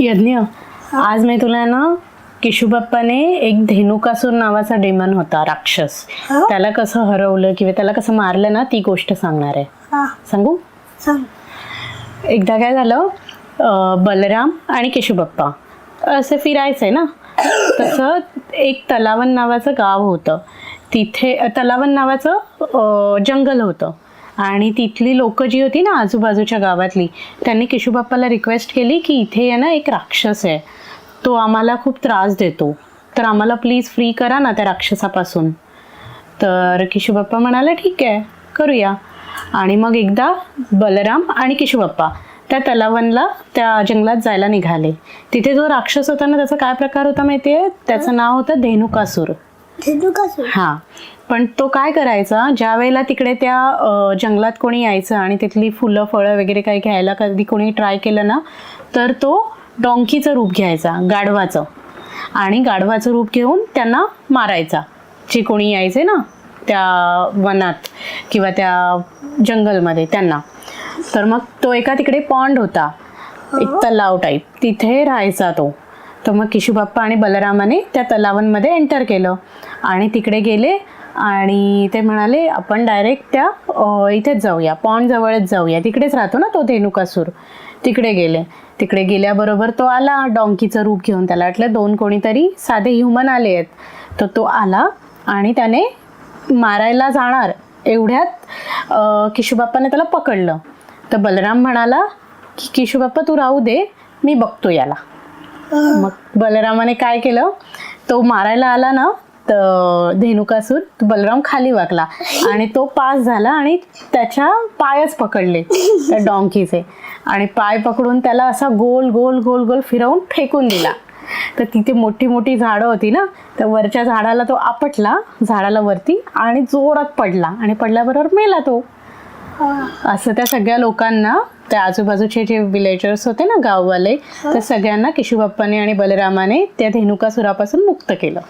यज्ञ. आज मी तुला ना किशुबाप्पाने एक धेनुकासूर नावाचा डेमन होता राक्षस. हा? त्याला कसं हरवलं किंवा त्याला कसं मारलं ना ती गोष्ट सांगणार आहे. हा. सांगू? सांग. एकदा काय झालं अं, बलराम आणि केशुबाप्पा असं फिरायचंय ना. तसं एक तलावन नावाचं गाव होतं. तिथे तलावन नावाचं अं, जंगल होतं. आणि तिथली लोक जी होती ना आजूबाजूच्या गावातली त्यांनी केशुबाप्पाला रिक्वेस्ट केली की इथे आहे ना एक राक्षस आहे. तो आम्हाला खूप त्रास देतो. तर आम्हाला प्लीज फ्री करा ना त्या राक्षसापासून. तर किशूबाप्पा म्हणाले ठीक आहे करूया. आणि मग एकदा बलराम आणि किशोबाप्पा त्या तलावनला त्या जंगलात जायला निघाले. तिथे जो राक्षस होता ना त्याचा काय प्रकार होता माहितीये? त्याचं नाव होतं धेनुकासूर. हा. पण तो काय करायचा ज्या वेळेला तिकडे त्या अ, जंगलात कोणी यायचं आणि तिथली फुलं फळं वगैरे काही घ्यायला कधी कोणी ट्राय केलं ना तर तो डॉंकीचं रूप घ्यायचा गाढवाचं. आणि गाढवाचं रूप घेऊन त्यांना मारायचा. जे कोणी यायचे ना त्या वनात किंवा त्या जंगलमध्ये त्यांना. तर मग तो एका तिकडे पॉन्ड होता. एक तलाव टाईप तिथे राहायचा तो. तर मग किशुबाप्पा आणि बलरामाने त्या तलावांमध्ये एंटर केलं. आणि तिकडे गेले आणि ते म्हणाले आपण डायरेक्ट त्या इथेच जाऊया पॉन्डजवळच जाऊया. तिकडेच राहतो ना तो धेनुकासूर तिकडे गेले. तिकडे गेल्याबरोबर तो आला डॉंकीचं रूप घेऊन. त्याला वाटलं दोन कोणीतरी साधे ह्युमन आले आहेत. तर तो आला आणि त्याने मारायला जाणार. एवढ्यात किशूबाप्पाने किशुबाप्पाने त्याला पकडलं. तर बलराम म्हणाला की किशुबाप्पा तू राहू दे मी बघतो याला. मग बलरामाने काय केलं? तो मारायला आला ना धेनुकासूर तो बलराम खाली वाकला. आणि तो पास झाला आणि त्याच्या पायच पकडले त्या डॉंकीचे. आणि पाय पकडून त्याला असा गोल गोल गोल गोल फिरवून फेकून दिला. तर तिथे मोठी मोठी झाडं होती ना तर वरच्या झाडाला तो आपटला झाडाला वरती आणि जोरात पडला. आणि पडल्याबरोबर मेला तो. असं त्या सगळ्या लोकांना त्या आजूबाजूचे जे विलेजर्स होते ना गाववाले त्या सगळ्यांना किशुबाप्पाने आणि बलरामाने त्या धेनुकासुरापासून मुक्त केलं.